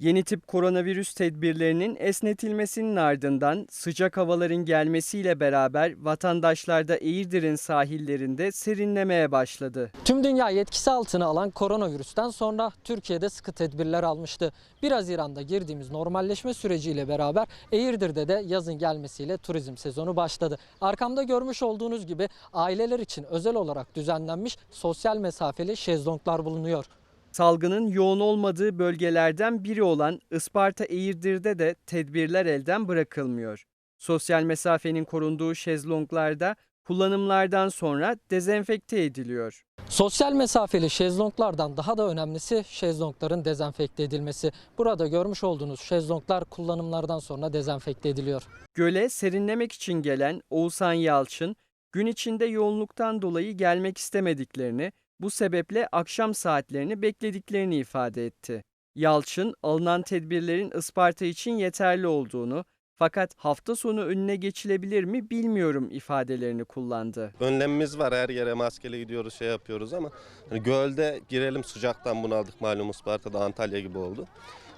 Yeni tip koronavirüs tedbirlerinin esnetilmesinin ardından sıcak havaların gelmesiyle beraber vatandaşlar da Eğirdir'in sahillerinde serinlemeye başladı. Tüm dünya yetkisi altına alan koronavirüsten sonra Türkiye'de sıkı tedbirler almıştı. 1 Haziran'da girdiğimiz normalleşme süreciyle beraber Eğirdir'de de yazın gelmesiyle turizm sezonu başladı. Arkamda görmüş olduğunuz gibi aileler için özel olarak düzenlenmiş sosyal mesafeli şezlonglar bulunuyor. Salgının yoğun olmadığı bölgelerden biri olan Isparta Eğirdir'de de tedbirler elden bırakılmıyor. Sosyal mesafenin korunduğu şezlonglarda kullanımlardan sonra dezenfekte ediliyor. Sosyal mesafeli şezlonglardan daha da önemlisi şezlongların dezenfekte edilmesi. Burada görmüş olduğunuz şezlonglar kullanımlardan sonra dezenfekte ediliyor. Göle serinlemek için gelen Oğuzhan Yalçın, gün içinde yoğunluktan dolayı gelmek istemediklerini, bu sebeple akşam saatlerini beklediklerini ifade etti. Yalçın, alınan tedbirlerin Isparta için yeterli olduğunu, fakat hafta sonu önüne geçilebilir mi bilmiyorum ifadelerini kullandı. Önlemimiz var her yere maskeli gidiyoruz şey yapıyoruz ama hani gölde girelim sıcaktan bunaldık malum Isparta'da Antalya gibi oldu.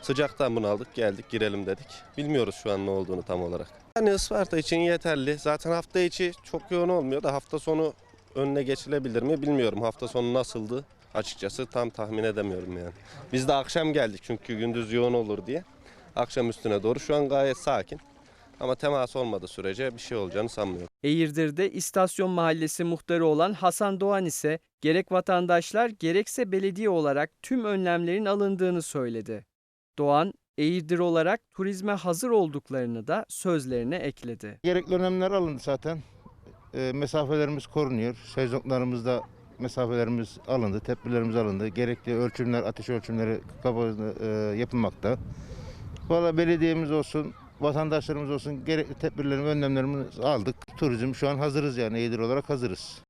Sıcaktan bunaldık geldik girelim dedik. Bilmiyoruz şu an ne olduğunu tam olarak. Hani Isparta için yeterli. Zaten hafta içi çok yoğun olmuyor da hafta sonu önüne geçilebilir mi bilmiyorum. Hafta sonu nasıldı açıkçası tam tahmin edemiyorum yani. Biz de akşam geldik çünkü gündüz yoğun olur diye. Akşam üstüne doğru şu an gayet sakin. Ama temas olmadığı sürece bir şey olacağını sanmıyorum. Eğirdir'de İstasyon Mahallesi muhtarı olan Hasan Doğan ise gerek vatandaşlar gerekse belediye olarak tüm önlemlerin alındığını söyledi. Doğan, Eğirdir olarak turizme hazır olduklarını da sözlerine ekledi. Gerekli önlemler alındı zaten. E, mesafelerimiz korunuyor. Sezonlarımızda mesafelerimiz alındı, tedbirlerimiz alındı. Gerekli ölçümler, ateş ölçümleri e, yapılmakta. Valla belediyemiz olsun, vatandaşlarımız olsun gerekli tedbirlerimizi, önlemlerimizi aldık. Turizm şu an hazırız yani Eğidir olarak hazırız.